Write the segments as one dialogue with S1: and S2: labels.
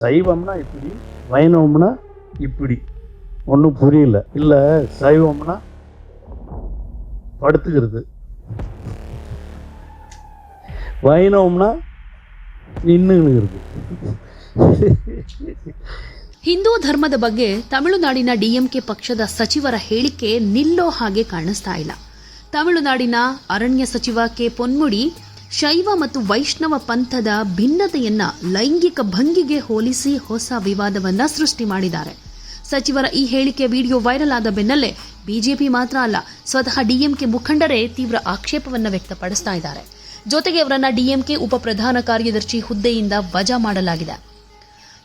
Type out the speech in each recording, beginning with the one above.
S1: சைவம்னா இப்படி வைணவம்னா இப்படி ஒன்றும் புரியல இல்லை சைவம்னா படுத்துக்கிறது வைணவம்னா நின்றுங்கிறது
S2: ಹಿಂದೂ ಧರ್ಮದ ಬಗ್ಗೆ ತಮಿಳುನಾಡಿನ ಡಿಎಂಕೆ ಪಕ್ಷದ ಸಚಿವರ ಹೇಳಿಕೆ ನಿಲ್ಲೋ ಹಾಗೆ ಕಾಣಿಸ್ತಾ ಇಲ್ಲ ತಮಿಳುನಾಡಿನ ಅರಣ್ಯ ಸಚಿವ ಕೆ ಪೊನ್ಮುಡಿ ಶೈವ ಮತ್ತು ವೈಷ್ಣವ ಪಂಥದ ಭಿನ್ನತೆಯನ್ನ ಲೈಂಗಿಕ ಭಂಗಿಗೆ ಹೋಲಿಸಿ ಹೊಸ ವಿವಾದವನ್ನ ಸೃಷ್ಟಿ ಮಾಡಿದ್ದಾರೆ. ಸಚಿವರ ಈ ಹೇಳಿಕೆ ವಿಡಿಯೋ ವೈರಲ್ ಆದ ಬೆನ್ನಲ್ಲೇ ಬಿಜೆಪಿ ಮಾತ್ರ ಅಲ್ಲ, ಸ್ವತಃ ಡಿಎಂಕೆ ಮುಖಂಡರೇ ತೀವ್ರ ಆಕ್ಷೇಪವನ್ನ ವ್ಯಕ್ತಪಡಿಸ್ತಾ ಇದ್ದಾರೆ. ಜೊತೆಗೆ ಅವರನ್ನ ಡಿಎಂಕೆ ಉಪ ಪ್ರಧಾನ ಕಾರ್ಯದರ್ಶಿ ಹುದ್ದೆಯಿಂದ ವಜಾ ಮಾಡಲಾಗಿದೆ.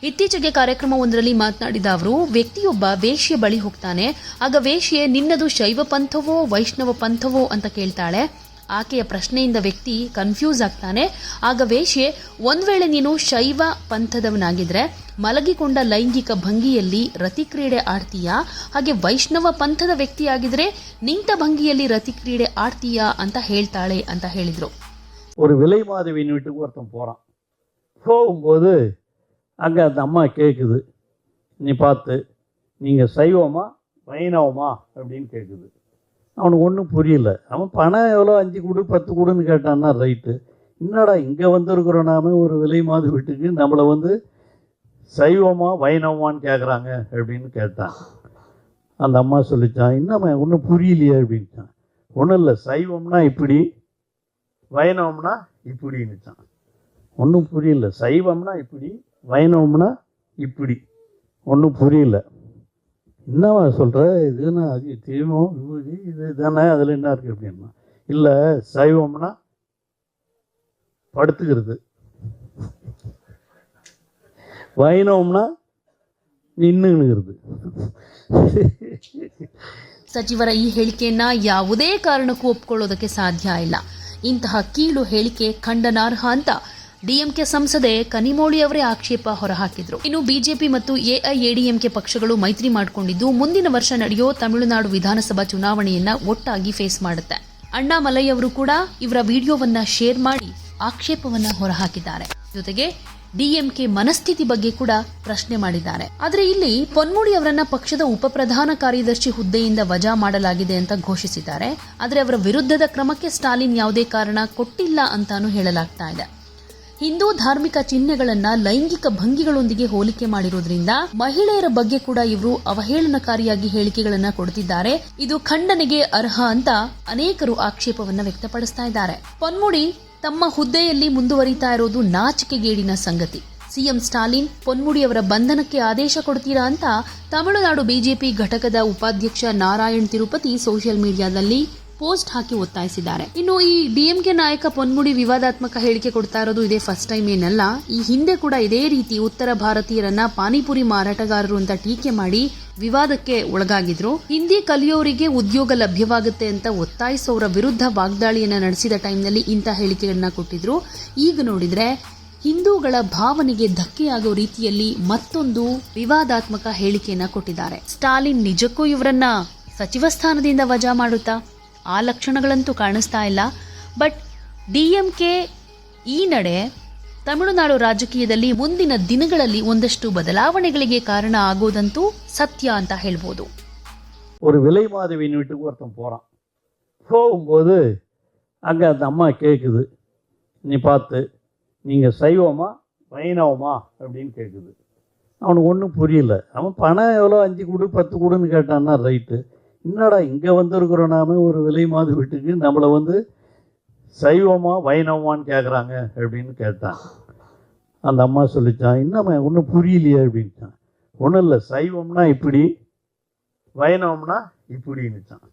S2: ಇತ್ತೀಚೆಗೆ ಕಾರ್ಯಕ್ರಮವೊಂದರಲ್ಲಿ ಮಾತನಾಡಿದ ಅವರು, ವ್ಯಕ್ತಿಯೊಬ್ಬ ವೇಶ್ಯ ಬಳಿ ಹೋಗ್ತಾನೆ, ಆಗ ವೇಶ್ಯೆ ನಿನ್ನದು ಶೈವ ಪಂಥವೋ, ವೈಷ್ಣವ ಪಂಥವೋ ಅಂತ ಕೇಳ್ತಾಳೆ. ಆಕೆಯ ಪ್ರಶ್ನೆಯಿಂದ ವ್ಯಕ್ತಿ ಕನ್ಫ್ಯೂಸ್ ಆಗ್ತಾನೆ ಆಗ ವೇಶ್ಯೆ ಒಂದ್ ವೇಳೆ ನೀನು ಶೈವ ಪಂಥದವನಾಗಿದ್ರೆ ಮಲಗಿಕೊಂಡ ಲೈಂಗಿಕ ಭಂಗಿಯಲ್ಲಿ ರತಿಕ್ರೀಡೆ ಆಡ್ತೀಯಾ ಹಾಗೆ ವೈಷ್ಣವ ಪಂಥದ ವ್ಯಕ್ತಿಯಾಗಿದ್ರೆ ನಿಂತ ಭಂಗಿಯಲ್ಲಿ ರತಿಕ್ರೀಡೆ ಆಡ್ತೀಯಾ ಅಂತ ಹೇಳ್ತಾಳೆ ಅಂತ ಹೇಳಿದ್ರು
S1: ஒரு விலை மாதவியின் வீட்டுக்கு ஒருத்தன் போகிறான் போகும்போது அங்கே அந்த அம்மா கேட்குது நீ பார்த்து நீங்கள் சைவமா வைணவமா அப்படின்னு கேட்குது அவனுக்கு ஒன்றும் புரியல. அவன் பணம் எவ்வளோ? அஞ்சு கொடு பத்து கொடுன்னு கேட்டான்னா ரைட்டு. என்னடா இங்கே வந்திருக்கிறோம் நாம ஒரு விலை மாத வீட்டுக்கு? நம்மளை வந்து சைவமா வைணவமான்னு கேட்குறாங்க அப்படின்னு கேட்டான். அந்த அம்மா சொல்லிச்சான் என்னம்மா ஒன்றும் புரியலையே அப்படின்ட்டான் ஒன்றும் இல்லை சைவம்னா இப்படி வைணவம்னா இப்படின்னுச்சான். ஒன்றும் புரியல சைவம்னா இப்படி வைணவம்னா இப்படி. ஒன்றும் புரியல. என்னவா சொல்கிற இதுன்னா அது தீமம் விபூதி இது தானே அதில் என்ன இருக்குது அப்படின்னா இல்லை சைவம்னா படுத்துக்கிறது வைணவம்னா நின்றுங்கிறது
S2: ಸಚಿವರ ಈ ಹೇಳಿಕೆಯನ್ನ ಯಾವುದೇ ಕಾರಣಕ್ಕೂ ಒಪ್ಕೊಳ್ಳೋದಕ್ಕೆ ಸಾಧ್ಯ ಇಲ್ಲ ಇಂತಹ ಕೀಳು ಹೇಳಿಕೆ ಖಂಡನಾರ್ಹ ಅಂತ ಡಿಎಂಕೆ ಸಂಸದೆ ಕನಿಮೋಳಿ ಅವರೇ ಆಕ್ಷೇಪ ಹೊರಹಾಕಿದ್ರು. ಇನ್ನು ಬಿಜೆಪಿ ಮತ್ತು ಎಐಎಡಿಎಂಕೆ ಪಕ್ಷಗಳು ಮೈತ್ರಿ ಮಾಡಿಕೊಂಡಿದ್ದು, ಮುಂದಿನ ವರ್ಷ ನಡೆಯೋ ತಮಿಳುನಾಡು ವಿಧಾನಸಭಾ ಚುನಾವಣೆಯನ್ನ ಒಟ್ಟಾಗಿ ಫೇಸ್ ಮಾಡುತ್ತೆ. ಅಣ್ಣಾಮಲೈ ಅವರು ಕೂಡ ಇವರ ವಿಡಿಯೋವನ್ನ ಶೇರ್ ಮಾಡಿ ಆಕ್ಷೇಪವನ್ನ ಹೊರಹಾಕಿದ್ದಾರೆ. ಜೊತೆಗೆ ಡಿಎಂಕೆ ಮನಸ್ಥಿತಿ ಬಗ್ಗೆ ಕೂಡ ಪ್ರಶ್ನೆ ಮಾಡಿದ್ದಾರೆ. ಆದರೆ ಇಲ್ಲಿ ಪೊನ್ಮುಡಿ ಅವರನ್ನ ಪಕ್ಷದ ಉಪಪ್ರಧಾನ ಕಾರ್ಯದರ್ಶಿ ಹುದ್ದೆಯಿಂದ ವಜಾ ಮಾಡಲಾಗಿದೆ ಅಂತ ಘೋಷಿಸಿದ್ದಾರೆ. ಆದರೆ ಅವರ ವಿರುದ್ಧದ ಕ್ರಮಕ್ಕೆ ಸ್ಟಾಲಿನ್ ಯಾವುದೇ ಕಾರಣ ಕೊಟ್ಟಿಲ್ಲ ಅಂತಾನು ಹೇಳಲಾಗ್ತಾ ಇದೆ. ಹಿಂದೂ ಧಾರ್ಮಿಕ ಚಿಹ್ನೆಗಳನ್ನ ಲೈಂಗಿಕ ಭಂಗಿಗಳೊಂದಿಗೆ ಹೋಲಿಕೆ ಮಾಡಿರೋದ್ರಿಂದ ಮಹಿಳೆಯರ ಬಗ್ಗೆ ಕೂಡ ಇವರು ಅವಹೇಳನಕಾರಿಯಾಗಿ ಹೇಳಿಕೆಗಳನ್ನ ಕೊಡುತ್ತಿದ್ದಾರೆ ಇದು ಖಂಡನೆಗೆ ಅರ್ಹ ಅಂತ ಅನೇಕರು ಆಕ್ಷೇಪವನ್ನ ವ್ಯಕ್ತಪಡಿಸ್ತಾ ಇದ್ದಾರೆ. ಪೊನ್ಮುಡಿ ತಮ್ಮ ಹುದ್ದೆಯಲ್ಲಿ ಮುಂದುವರಿತಾ ಇರೋದು ನಾಚಿಕೆಗೇಡಿನ ಸಂಗತಿ. ಸಿಎಂ ಸ್ಟಾಲಿನ್ ಪೊನ್ಮುಡಿಯವರ ಬಂಧನಕ್ಕೆ ಆದೇಶ ಕೊಡ್ತೀರಾ ಅಂತ ತಮಿಳುನಾಡು ಬಿಜೆಪಿ ಘಟಕದ ಉಪಾಧ್ಯಕ್ಷ ನಾರಾಯಣ್ ತಿರುಪತಿ ಸೋಷಿಯಲ್ ಮೀಡಿಯಾದಲ್ಲಿ ಪೋಸ್ಟ್ ಹಾಕಿ ಒತ್ತಾಯಿಸಿದ್ದಾರೆ. ಇನ್ನು ಈ ಡಿಎಂಕೆ ನಾಯಕ ಪೊನ್ಮುಡಿ ವಿವಾದಾತ್ಮಕ ಹೇಳಿಕೆ ಕೊಡ್ತಾ ಇರೋದು ಇದೇ ಫಸ್ಟ್ ಟೈಮ್ ಏನಲ್ಲ. ಈ ಹಿಂದೆ ಕೂಡ ಇದೇ ರೀತಿ ಉತ್ತರ ಭಾರತೀಯರನ್ನ ಪಾನಿಪುರಿ ಮಾರಾಟಗಾರರು ಅಂತ ಟೀಕೆ ಮಾಡಿ ವಿವಾದಕ್ಕೆ ಒಳಗಾಗಿದ್ರು. ಹಿಂದಿ ಕಲಿಯೋರಿಗೆ ಉದ್ಯೋಗ ಲಭ್ಯವಾಗುತ್ತೆ ಅಂತ ಒತ್ತಾಯಿಸೋರ ವಿರುದ್ಧ ವಾಗ್ದಾಳಿಯನ್ನ ನಡೆಸಿದ ಟೈಮ್ನಲ್ಲಿ ಇಂಥ ಹೇಳಿಕೆಗಳನ್ನ ಕೊಟ್ಟಿದ್ರು. ಈಗ ನೋಡಿದ್ರೆ ಹಿಂದೂಗಳ ಭಾವನೆಗೆ ಧಕ್ಕೆಯಾಗೋ ರೀತಿಯಲ್ಲಿ ಮತ್ತೊಂದು ವಿವಾದಾತ್ಮಕ ಹೇಳಿಕೆಯನ್ನ ಕೊಟ್ಟಿದ್ದಾರೆ. ಸ್ಟಾಲಿನ್ ನಿಜಕ್ಕೂ ಇವರನ್ನ ಸಚಿವ ಸ್ಥಾನದಿಂದ ವಜಾ ಮಾಡುತ್ತಾ? ಆ ಲಕ್ಷಣಗಳಂತೂ ಕಾಣಿಸ್ತಾ ಇಲ್ಲ ಬಟ್ ಡಿಎಂಕೆ ಈ ನಡೆ ತಮಿಳುನಾಡು ರಾಜಕೀಯದಲ್ಲಿ ಮುಂದಿನ ದಿನಗಳಲ್ಲಿ ಒಂದಷ್ಟು ಬದಲಾವಣೆಗಳಿಗೆ ಕಾರಣ ಆಗೋದಂತೂ ಸತ್ಯ ಅಂತ ಹೇಳ್ಬೋದು
S1: ஒரு விலை மாதவியின் வீட்டுக்கு ஒருத்தன் போகிறான் போகும்போது அங்கே அந்த அம்மா கேட்குது நீ பார்த்து நீங்கள் சைவமா வைணவமா அப்படின்னு கேட்குது அவனுக்கு ஒன்றும் புரியல அவன் பணம் எவ்வளோ அஞ்சு கொடு பத்து கொடுன்னு கேட்டான்னா ரைட்டு என்னடா இங்கே வந்திருக்கிறோம் நாம? ஒரு விலை மாத வீட்டுக்கு. நம்மளை வந்து சைவமா வைணவமான்னு கேட்குறாங்க அப்படின்னு கேட்டான். அந்த அம்மா சொல்லிச்சான் என்னம்மா ஒன்றும் புரியலையே அப்படின்ட்டான். ஒன்றும் இல்லை சைவம்னா இப்படி வைணவம்னா இப்படின்னுச்சான்.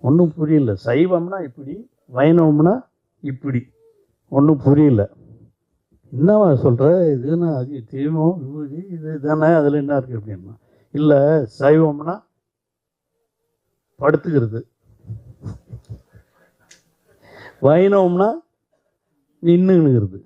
S1: ஒன்றும் புரியல சைவம்னா இப்படி வைணவம்னா இப்படி. ஒன்றும் புரியல. என்னவா சொல்கிற இதுன்னா அது தீமம் விபூதி இது தானே அதில் என்ன இருக்குது அப்படின்னா இல்லை சைவம்னா படுத்துக்கிறது வைணவம்னா நின்றுங்கிறது